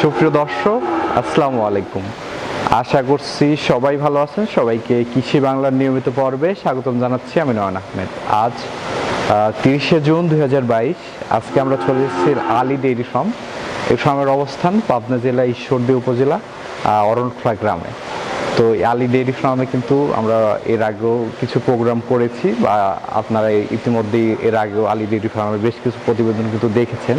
সুপ্রিয় দর্শক, আসসালামু আলাইকুম। আশা করছি সবাই ভালো আছেন। সবাইকে কৃষি বাংলার নিয়মিত পর্বে স্বাগতম জানাচ্ছি আমি নয়ন আহমেদ। আজ তিরিশে জুন দুই হাজার বাইশ, আজকে আমরা চলে এসেছি আলী ডেইরি ফার্ম। এই ফার্মের অবস্থান পাবনা জেলা ঈশ্বরদী উপজেলা অরণখোলা গ্রামে। তো আলী ডেইরি ফার্মে কিন্তু আমরা এর আগেও কিছু প্রোগ্রাম করেছি বা আপনারা ইতিমধ্যেই এর আগেও আলী ডেইরি ফার্মের বেশ কিছু প্রতিবেদন কিন্তু দেখেছেন।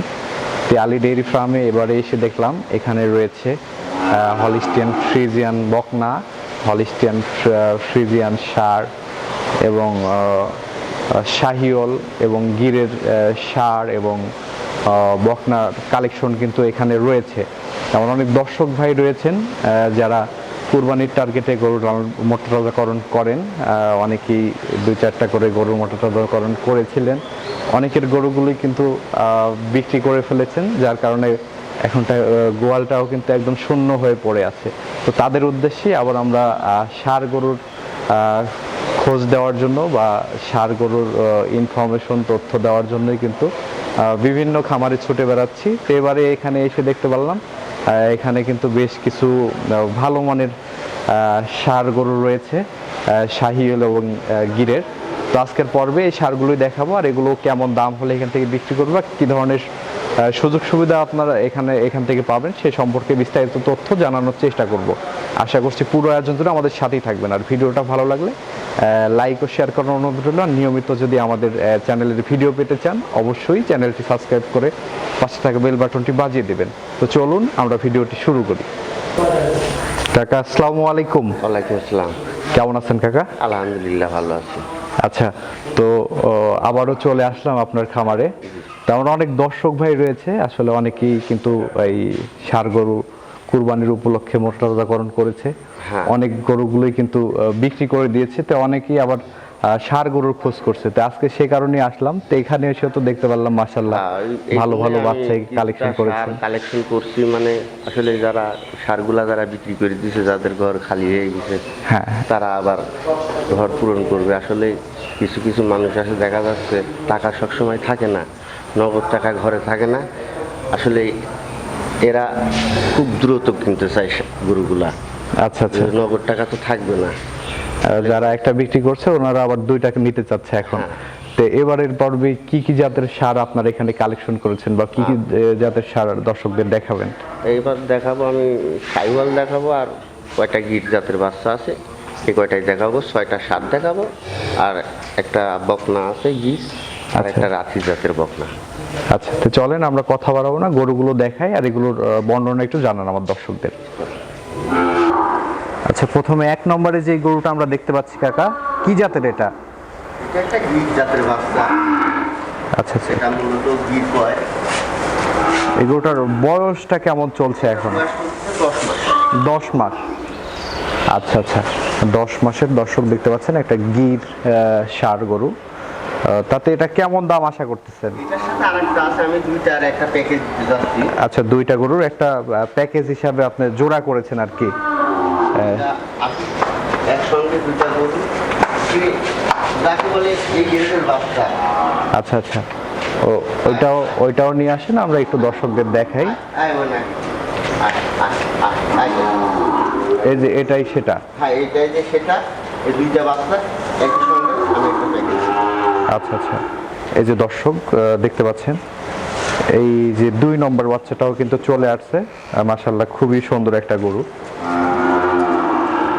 আলী ডেইরি ফার্মে এবারে এসে দেখলাম, এখানে রয়েছে হলিস্টিয়ান ফ্রিজিয়ান বকনা, হলিস্টিয়ান ফ্রিজিয়ান সার এবং শাহিওল এবং গিরের সার এবং বকনার কালেকশন কিন্তু এখানে রয়েছে। আমার অনেক দর্শক ভাই রয়েছেন যারা কুরবানির টার্গেটে গরুর মোটরকরণ করেন। অনেকেই দুই চারটা করে গরুর মোটরকরণ করেছিলেন। অনেকের গরুগুলি কিন্তু বিক্রি করে ফেলেছেন, যার কারণে এখনটা গোয়ালটাও কিন্তু একদম শূন্য হয়ে পড়ে আছে। তো তাদের উদ্দেশ্যে আবার আমরা ষাঁড় গরুর খোঁজ দেওয়ার জন্য বা ষাঁড় গরুর ইনফরমেশন তথ্য দেওয়ার জন্যই কিন্তু বিভিন্ন খামারে ছুটে বেড়াচ্ছি। তো এবারে এখানে এসে দেখতে পারলাম এখানে কিন্তু বেশ কিছু ভালো মানের সার গরু রয়েছে শাহিউল এবং গিরের। তো আজকের পর্বে এই সারগুলোই দেখাবো, আর এগুলো কেমন দাম হলে এখান থেকে বিক্রি করব, কী ধরনের সুযোগ সুবিধা আপনারা এখানে এখান থেকে পাবেন। সে সম্পর্কে বিস্তারিত তথ্য জানানোর চেষ্টা করব। আশা করছি পুরো আয়োজন জন্য আমাদের সাথেই থাকবেন। আর ভিডিওটা ভালো লাগলে লাইক ও শেয়ার করার অনুরোধ রইল। নিয়মিত যদি আমাদের চ্যানেলের ভিডিও পেতে চান অবশ্যই চ্যানেলটি সাবস্ক্রাইব করে পাশে থাকা বেল বাটনটি বাজিয়ে দেবেন। তো চলুন আমরা ভিডিওটি শুরু করি। কাকা আসসালামু আলাইকুম। ওয়ালাইকুম আসসালাম। কেমন আছেন কাকা? আলহামদুলিল্লাহ ভালো আছি। আচ্ছা তো আবারও চলে আসলাম আপনার খামারে। তেমন অনেক দর্শক ভাই রয়েছে আসলে অনেকেই কিন্তু এই সার গরু কুরবানির উপলক্ষে মোটরদাকরণ করেছে। হ্যাঁ। অনেক গরুগুলোই কিন্তু বিক্রি করে দিয়েছে তো অনেকেই আবার সার গরুর খোঁজ করছে। তো আজকে সে কারণেই আসলাম তো এখানে এসে তো দেখতে পারলাম মাসাল্লাহ ভালো ভালো বাচ্চা কালেকশন করেছে। কালেকশন করছি মানে আসলে যারা সারগুলা যারা বিক্রি করে দিয়েছে যাদের ঘর খালি হয়ে গেছে হ্যাঁ। তারা আবার ঘর পূরণ করবে। আসলে কিছু কিছু মানুষ আছে দেখা যাচ্ছে টাকা সবসময় থাকে না। নগদ টাকা ঘরে থাকে না। আসলে এরা খুব দ্রুত কিনতে চায় গরুগুলা। আচ্ছা আচ্ছা। নগদ টাকা তো থাকবে না। যারা একটা বিক্রি করছে ওনারা আবার দুইটাকে নিতে চাচ্ছে এখন। হ্যাঁ। তো এবারের পর্বে কি কি জাতের সার আপনারা এখানে কালেকশন করেছেন বা কি কি জাতের সার দর্শকদের দেখাবেন? এইবার দেখাবো আমি সাইওয়াল দেখাবো আর কয়টা গিট জাতের বাচ্চা আছে। এই কয়টাই দেখাবো ছয়টা সার দেখাবো। আর একটা বকনা আছে গিস আর আচ্ছা। একটা রাথি জাতের বকনা। আচ্ছা তো চলেন আমরা কথা বাড়াবো না গরুগুলো দেখাই আর এগুলোর বর্ণনা একটু জানান আমার দর্শকদের। আচ্ছা প্রথমে এক নম্বরে যে গরুটা আমরা দেখতে পাচ্ছি কাকা কি জাতের এটা? এটা একটা গিট জাতের বাচ্চা। আচ্ছা আচ্ছা। এটা মূলত গিট হয়। এই গরুটার বয়সটা কেমন চলছে এখন? দশ মাস। আচ্ছা আচ্ছা। দশ মাসের দর্শক দেখতে পাচ্ছেন একটা গির ষাঁড় গরু। তাতে এটা কেমন দাম আশা করতেছেন? এটার সাথে আরেকটা আছে আমি দুইটার একটা প্যাকেজ দিতে আচ্ছা দুইটা গরুর একটা প্যাকেজ হিসাবে আপনি জোড়া করেছেন আর কি। একসঙ্গে দুইটা গরু। বলে এই বাচ্চা। আচ্ছা আচ্ছা। ও ওইটাও ওইটাও নিয়ে আসেন আমরা একটু দর্শকদের দেখাই। আয়। এই যে এটাই সেটা। হ্যাঁ এইটাই যে সেটা এই দুইটা বাচ্চা একই সঙ্গে আমি একটা প্যাকেজ আচ্ছা আচ্ছা। এই যে দর্শক দেখতে পাচ্ছেন এই যে দুই নম্বর বাচ্চাটাও কিন্তু চলে আসছে। মাসাল্লাহ খুবই সুন্দর একটা গরু।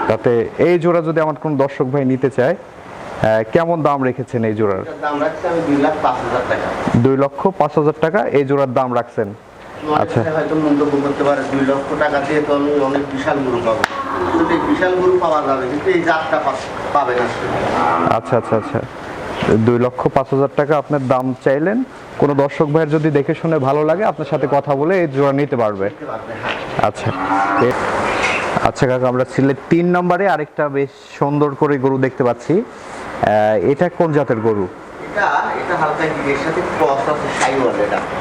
তাতে এই জোড়া যদি আমার কোন দর্শক ভাই নিতে চায় কেমন দাম রেখেছেন এই জোড়ার? দুই লক্ষ পাঁচ হাজার টাকা এই জোড়ার দাম রাখছেন? আচ্ছা। হয়তো মন্তব্য করতে পারে দুই লক্ষ টাকা দিয়ে তো আমি অনেক বিশাল গরু পাবো। কিন্তু বিশাল গরু পাওয়া যাবে কিন্তু এই জাতটা পাবে না। আচ্ছা আচ্ছা আচ্ছা। দুই লক্ষ পাঁচ হাজার টাকা আপনার দাম চাইলেন। কোনো দর্শক ভাইয়ের যদি দেখে শুনে ভালো লাগে আপনার সাথে কথা বলে এই জোড়া নিতে পারবে। আচ্ছা। আচ্ছা কাকা আমরা সিলেট তিন নম্বরে আরেকটা বেশ সুন্দর করে গরু দেখতে পাচ্ছি। এটা কোন জাতের গরু?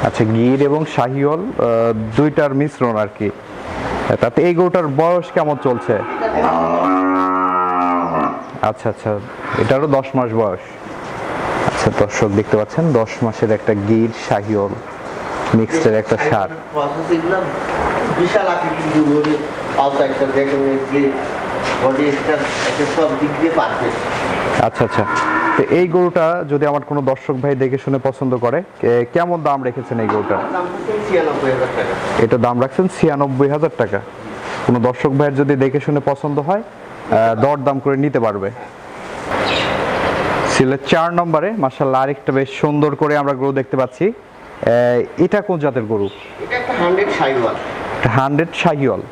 আচ্ছা গির এবং শাহিওল দুইটার মিশ্রণ আর কি। তাতে এই গরুটার বয়স কেমন চলছে? আচ্ছা আচ্ছা। এটারও দশ মাস বয়স। আচ্ছা দর্শক দেখতে পাচ্ছেন দশ মাসের একটা গির শাহিওল মিক্সডের একটা সার। প্রসেস এগুলো বিশাল আকৃতির গরু একটা দেখেন বডি একটা একটা সব দিক দিয়ে পারফেক্ট আচ্ছা আচ্ছা। তো এই গরুটা যদি আমার কোনো দর্শক ভাই দেখে শুনে পছন্দ করে কেমন দাম রেখেছেন এই টাকা। এটা দাম রাখছেন ছিয়ানব্বই হাজার টাকা। কোনো দর্শক ভাইয়ের যদি দেখে শুনে পছন্দ হয় দর দাম করে নিতে পারবে। সিলেট চার নম্বরে। মার্শাল্লাহ আরেকটা বেশ সুন্দর করে আমরা গরু দেখতে পাচ্ছি। এটা কোন জাতের গরু? এটা হান্ড্রেড শাহিওয়াল।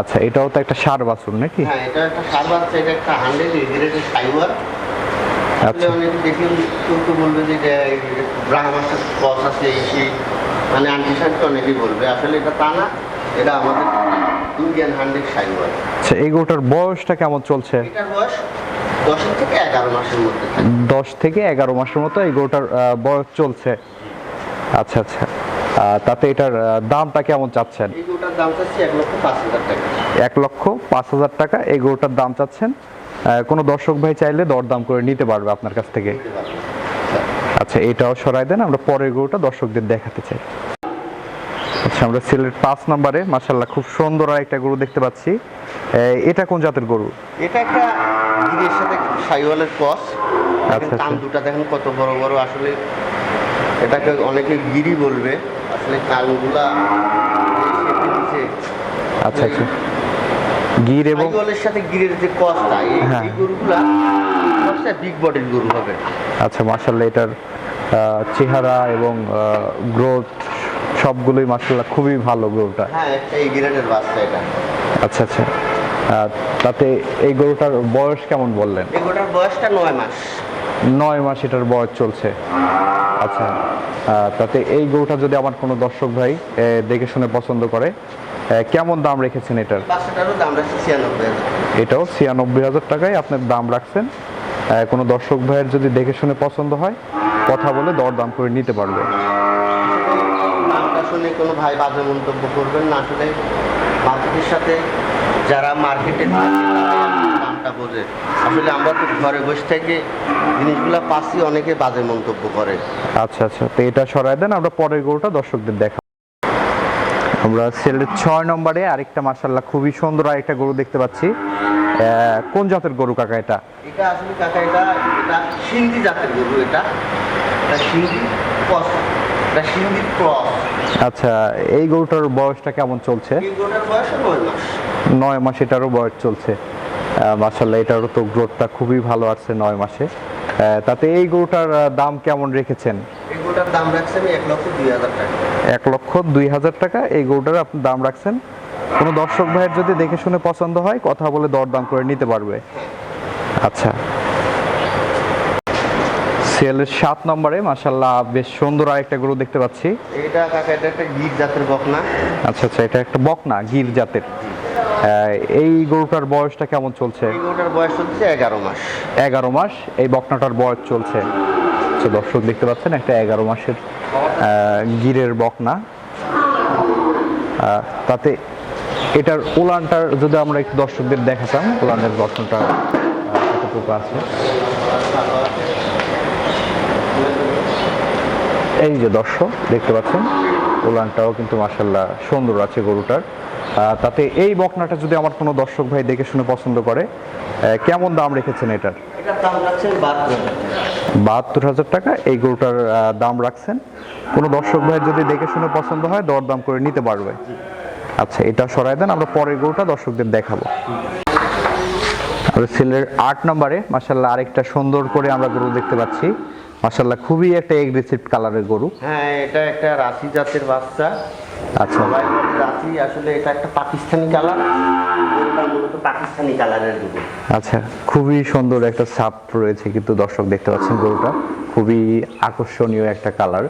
আচ্ছা এটাও তো একটা সার বাছুর নাকি? হ্যাঁ এটা একটা সার এটা একটা হান্ড্রেড আচ্ছা। অনেকে দেখে বলবে যে আছে এই সেই মানে অনেকেই বলবে। আসলে এটা তা না এটা আমাদের ইন্ডিয়ান হান্ড্রেড আচ্ছা এই গরুটার বয়সটা কেমন চলছে? এটার বয়স দশের থেকে এগারো মাসের মধ্যে দশ থেকে এগারো মাসের মতো এই গরুটার বয়স চলছে। আচ্ছা আচ্ছা। তাতে এটার দামটা কেমন চাচ্ছেন? এই গরুটার দাম চাচ্ছি এক লক্ষ পাঁচ হাজার টাকা। এক লক্ষ পাঁচ হাজার টাকা এই গরুটার দাম চাচ্ছেন। কোনো দর্শক ভাই চাইলে দরদাম করে নিতে পারবে আপনার কাছ থেকে। আচ্ছা এটাও সরাই দেন আমরা পরের গরুটা দর্শকদের দেখাতে চাই। আচ্ছা আমরা সিলেট পাঁচ নম্বরে মাসাল্লাহ খুব সুন্দর আর একটা গরু দেখতে পাচ্ছি এটা কোন জাতের গরু এটা একটা গিরের সাথে সাইওয়ালের ক্রস আচ্ছা, কান আচ্ছা। দুটা দেখেন কত বড় বড় আসলে এটাকে অনেকে গিরি বলবে আসলে কানগুলা। আচ্ছা আচ্ছা গির এবং সাইওয়ালের সাথে গিরের যে ক্রসটা এই হ্যাঁ। গরুগুলা ক্রসটা বিগ বডির গরু হবে আচ্ছা মার্শাল্লাহ এটার চেহারা এবং গ্রোথ সবগুলোই মার্শাল্লাহ খুবই ভালো গরুটা। হ্যাঁ এই গ্রেডের বাচ্চা এটা। আচ্ছা আচ্ছা। তাতে এই গরুটার বয়স কেমন বললেন? এই গরুটার বয়সটা নয় মাস। নয় মাস এটার বয়স চলছে। আচ্ছা তাতে এই গরুটা যদি আমার কোনো দর্শক ভাই দেখে শুনে পছন্দ করে কেমন দাম রেখেছেন এটার? এটাও ছিয়ানব্বই হাজার টাকায় আপনার দাম রাখছেন। কোনো দর্শক ভাইয়ের যদি দেখে শুনে পছন্দ হয় কথা বলে দর দাম করে নিতে পারবে। শুনে কোনো ভাই বাজে মন্তব্য করবেন না আসলে মার্কেটের সাথে যারা মার্কেটে দামটা বোঝে। আসলে আমরা তো ঘরে বসে থেকে জিনিসগুলো পাচ্ছি অনেকে বাজে মন্তব্য করে। আচ্ছা আচ্ছা। তো এটা সরাই দেন আমরা পরের গরুটা দর্শকদের দেখা আমরা সেলের ছয় নম্বরে আরেকটা মার্শাল্লাহ খুবই সুন্দর আরেকটা গরু দেখতে পাচ্ছি। কোন জাতের গরু কাকা এটা? এটা আসলে কাকা এটা এটা সিন্ধি জাতের গরু এটা। এটা সিন্ধি ক্রস এটা সিন্ধি ক্রস। আচ্ছা এই গরুটার বয়সটা কেমন চলছে? নয় মাস। এটারও বয়স চলছে। মাসাল্লাহ এটারও তো গ্রোথটা খুবই ভালো আছে নয় মাসে। তাতে এই গরুটার দাম কেমন রেখেছেন? দাম এক লক্ষ দুই হাজার টাকা এই গরুটার আপনি দাম রাখছেন? কোনো দর্শক ভাইয়ের যদি দেখে শুনে পছন্দ হয় কথা বলে দরদাম করে নিতে পারবে। আচ্ছা সিএলের সাত নম্বরে মাসাল্লাহ বেশ সুন্দর আরেকটা গরু দেখতে পাচ্ছি। এটা কাকা এটা একটা গির জাতের বকনা। আচ্ছা আচ্ছা এটা একটা বকনা গির জাতের। এই গরুটার বয়সটা কেমন চলছে? এই গরুটার বয়স হচ্ছে এগারো মাস। এগারো মাস এই বকনাটার বয়স চলছে। আচ্ছা দর্শক দেখতে পাচ্ছেন একটা এগারো মাসের গিরের বকনা। তাতে এটার উলানটার যদি আমরা একটু দর্শকদের দেখাতাম উলানের গঠনটা কতটুকু আছে? এই যে দর্শক দেখতে পাচ্ছেন উলানটাও কিন্তু মাসাল্লাহ সুন্দর আছে গরুটার। তাতে এই বকনাটা যদি আমার কোনো দর্শক ভাই দেখে শুনে পছন্দ করে কেমন দাম রেখেছেন এটার। বাহাত্তর হাজার টাকা। এই গরুটার দাম রাখছেন। কোনো দর্শক ভাই যদি দেখে শুনে পছন্দ হয় দরদাম করে নিতে পারবে। আচ্ছা এটা সরাই দেন আমরা পরের গরুটা দর্শকদের দেখাবো। আর সিলের আট নম্বরে মাসাল্লাহ আরেকটা সুন্দর করে আমরা গরু দেখতে পাচ্ছি। মাসাল্লাহ খুবই একটা এগ্রেসিভ কালারের গরু। হ্যাঁ এটা একটা রাশি জাতের বাচ্চা। আচ্ছা। রাশি আসলে এটা একটা পাকিস্তানি কালার পাকিস্তানি কালারের গরু। আচ্ছা খুবই সুন্দর একটা সাপ রয়েছে কিন্তু দর্শক দেখতে পাচ্ছেন গরুটা। খুবই আকর্ষণীয় একটা কালার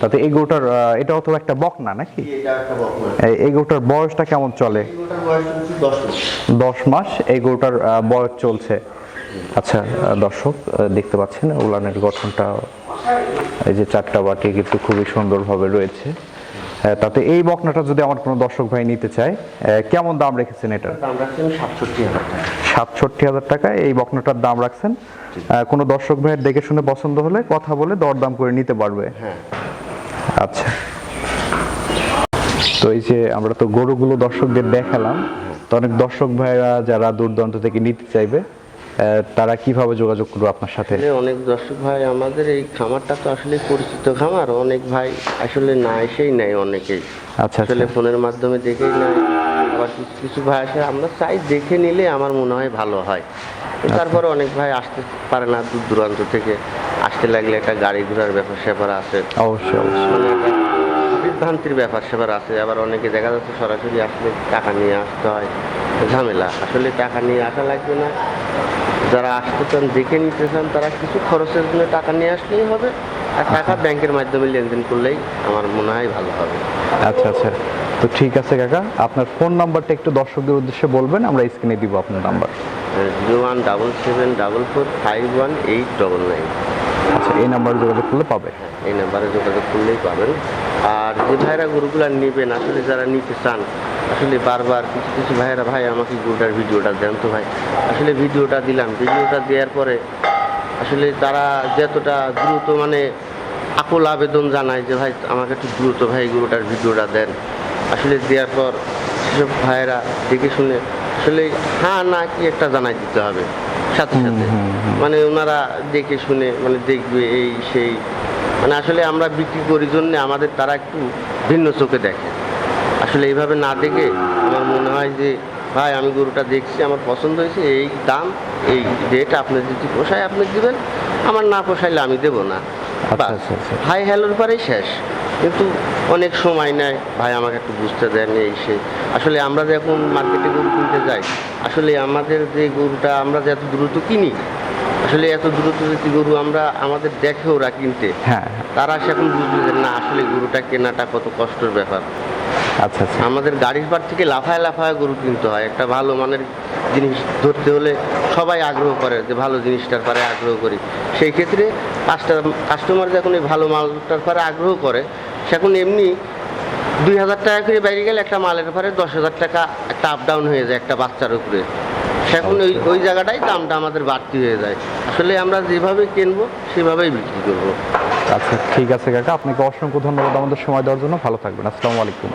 তাতে এই গরুটার এটাও তো একটা বকনা নাকি? এটা এই- গরুটার বয়সটা কেমন চলে? এই গরুটার বয়স হচ্ছে দশ মাস। দশ মাস এই গরুটার বয়স চলছে। আচ্ছা দর্শক দেখতে পাচ্ছেন উলানের গঠনটা এই যে চারটা বাটি কিন্তু খুবই সুন্দরভাবে রয়েছে। তাতে এই বকনাটা যদি আমার কোনো দর্শক ভাই নিতে চায় কেমন দাম রেখেছেন এটার দাম রাখছেন সাতষট্টি হাজার টাকা। সাতষট্টি হাজার টাকা এই বকনাটার দাম রাখছেন। কোনো দর্শক ভাইয়ের দেখে শুনে পছন্দ হলে কথা বলে দরদাম করে নিতে পারবে। হ্যাঁ। আচ্ছা। তো এই যে আমরা তো গরুগুলো দর্শকদের দেখালাম তো অনেক দর্শক ভাইরা যারা দূর দূরান্ত থেকে নিতে চাইবে তারা কীভাবে যোগাযোগ করবে আপনার সাথে? অনেক দর্শক ভাই আমাদের এই খামারটা তো আসলে পরিচিত খামার। অনেক ভাই আসলে না এসেই নেয় অনেকেই। আচ্ছা আচ্ছা। আসলে ফোনের মাধ্যমে দেখেই নেয়। আবার কিছু কিছু ভাই আসে আমরা চাই দেখে নিলে আমার মনে হয় ভালো হয়। তারপরে অনেক ভাই আসতে পারে না দূর দূরান্ত থেকে। আসতে লাগলে একটা গাড়ি ঘোড়ার ব্যাপার স্যাপার আছে। অবশ্যই অবশ্যই। বিভ্রান্তির ব্যাপার সেবার আছে আবার অনেকে দেখা যাচ্ছে সরাসরি আসলে টাকা নিয়ে আসতে হয়। ঝামেলা আসলে টাকা নিয়ে আসা লাগবে না। যারা আসতে চান দেখে নিতে চান তারা কিছু খরচের জন্য টাকা নিয়ে আসলেই হবে। আর টাকা ব্যাংকের মাধ্যমে লেনদেন করলেই আমার মনে হয় ভালো হবে। আচ্ছা আচ্ছা। তো ঠিক আছে কাকা আপনার ফোন নাম্বারটা একটু দর্শকদের উদ্দেশ্যে বলবেন আমরা স্ক্রিনে দিব আপনার number. Zero one double seven double four five one eight double nine. আচ্ছা এই নাম্বারে যোগাযোগ করলে পাবে। এই নাম্বারে যোগাযোগ করলেই পাবেন। আর যে ভাইরা গরুগুলো নেবেন, আসলে যারা নিতে চান, আসলে বারবার কিছু কিছু ভাইরা ভাই, আমাকে গরুটার ভিডিওটা দেন তো ভাই। আসলে ভিডিওটা দিলাম। ভিডিওটা দেওয়ার পরে, আসলে তারা যতটা দ্রুত মানে আকুল আবেদন জানায় যে, ভাই, আমাকে একটু দ্রুত ভাই গরুটার ভিডিওটা দেন। আসলে দেওয়ার পর সেসব ভাইয়েরা দেখে শুনে, আসলে হ্যাঁ না, কি একটা জানাই দিতে হবে। সাথে সাথে। মানে ওনারা দেখে শুনে মানে দেখবে এই সেই মানে আসলে আমরা বিক্রি করি জন্য আমাদের তারা একটু ভিন্ন চোখে দেখে। আসলে এইভাবে না দেখে আমার মনে হয় যে ভাই আমি গরুটা দেখছি আমার পছন্দ হয়েছে এই দাম এই রেট আপনি যদি পোষায় আপনি দেবেন আমার না পোষাইলে আমি দেবো না। আচ্ছা, বাস। আচ্ছা, আচ্ছা। ভাই হ্যালোর পরেই শেষ। কিন্তু অনেক সময় নেয়। ভাই আমাকে একটু বুঝতে দেন এই সেই। আসলে আমরা যখন মার্কেটে গরু কিনতে যাই আসলে আমাদের যে গরুটা আমরা যে এত দ্রুত কিনি আসলে এত দ্রুত যদি গরু আমরা আমাদের দেখে ওরা কিনতে হ্যাঁ। তারা সেখন বুঝবে যে না আসলে গরুটা কেনাটা কত কষ্টের ব্যাপার। আচ্ছা আচ্ছা। আমাদের গাড়ির পার থেকে লাফায় লাফায় গরু কিনতে হয়। একটা ভালো মানের জিনিস ধরতে হলে সবাই আগ্রহ করে যে ভালো জিনিসটার পারে আগ্রহ করি। সেই ক্ষেত্রে কাস্টমার যখন এই ভালো মালটার পারে আগ্রহ করে সেখন এমনি দুই হাজার টাকা করে বাইরে গেলে একটা মালের পারে দশ হাজার টাকা একটা আপ ডাউন হয়ে যায় একটা বাচ্চার উপরে। এখন ওই ওই জায়গাটাই দামটা আমাদের বাড়তি হয়ে যায়। আসলে আমরা যেভাবে কিনবো সেভাবেই বিক্রি করব। আচ্ছা ঠিক আছে কাকা আপনাকে অসংখ্য ধন্যবাদ আমাদের সময় দেওয়ার জন্য। ভালো থাকবেন আসসালামু আলাইকুম।